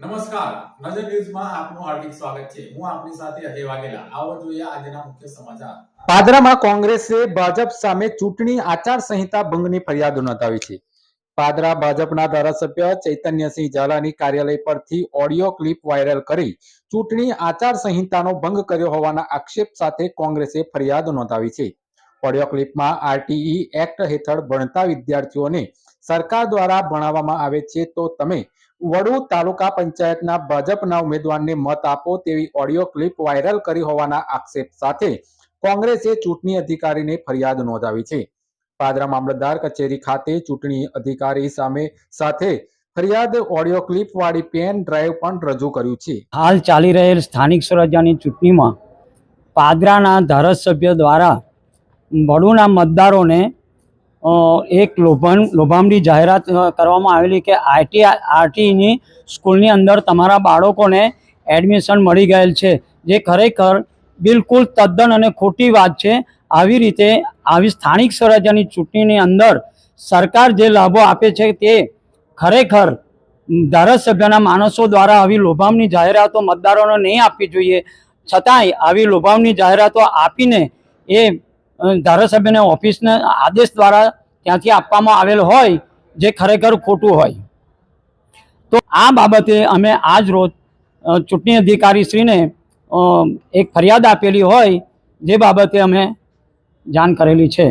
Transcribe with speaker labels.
Speaker 1: નમસ્કાર. નજર ન્યૂઝમાં આપનું હાર્દિક સ્વાગત છે. હું આપની સાથે અજય વાઘેલા. આવો જોઈએ આજના મુખ્ય સમાચાર.
Speaker 2: પાદરામાં કોંગ્રેસે ભાજપ સામે ચૂંટણી આચાર સંહિતા ભંગની ફરિયાદો નોંધાવી છે. પાદરા ભાજપના ધારાસભ્ય ચૈતન્યસિંહ ઝાલાની કાર્યાલય પરથી ઓડિયો ક્લિપ વાયરલ કરી ચૂંટણી આચાર સંહિતાનો ભંગ કર્યો હોવાના આક્ષેપ સાથે કોંગ્રેસે ફરિયાદ નોંધાવી છે. ઓડિયો ક્લિપમાં આરટીઈ એક્ટ હેઠળ ભણતા વિદ્યાર્થીઓને સરકાર દ્વારા ભણાવવામાં આવે છે તો તમે વડુ તાલુકા પંચાયતના ભાજપના ઉમેદવારને મત આપો તેવી ઓડિયો ક્લિપ વાયરલ કરી હોવાના આક્ષેપ સાથે કોંગ્રેસે ચૂંટણી અધિકારીને ફરિયાદ નોંધાવી છે. પાદરા મામલતદાર કચેરી ખાતે ચૂંટણી અધિકારી સામે સાથે ફરિયાદ ઓડિયો ક્લિપ વાળી પેન ડ્રાઈવ પણ રજૂ કર્યું છે.
Speaker 3: હાલ ચાલી રહેલ સ્થાનિક સ્વરાજ્યની ચૂંટણીમાં પાદરાના ધારાસભ્ય દ્વારા વડુના મતદારોને એક લોભાન લોભામણી જાહેરાત કરવામાં આવેલી કે આઈટી આરટીની સ્કૂલની અંદર તમારા બાળકોને એડમિશન મળી ગયેલ છે, જે ખરેખર બિલકુલ તદ્દન અને ખોટી વાત છે. આવી રીતે, આવી સ્થાનિક સ્વરાજ્યની ચૂંટણીની અંદર સરકાર જે લાભો આપે છે તે ખરેખર ધારાસભ્યના માણસો દ્વારા આવી લોભામણી જાહેરાતો મતદારોને નહીં આપવી જોઈએ. છતાંય આવી લોભામણી જાહેરાતો આપીને એ ધારાસભ્યને ઓફિસના આદેશ દ્વારા ત્યાંથી આપવામાં આવેલ હોય જે ખરેખર ખોટું હોય. તો આ બાબતે અમે આજ રોજ ચૂંટણી અધિકારીશ્રીને એક ફરિયાદ આપેલી હોય જે બાબતે અમે જાણ કરેલી છે.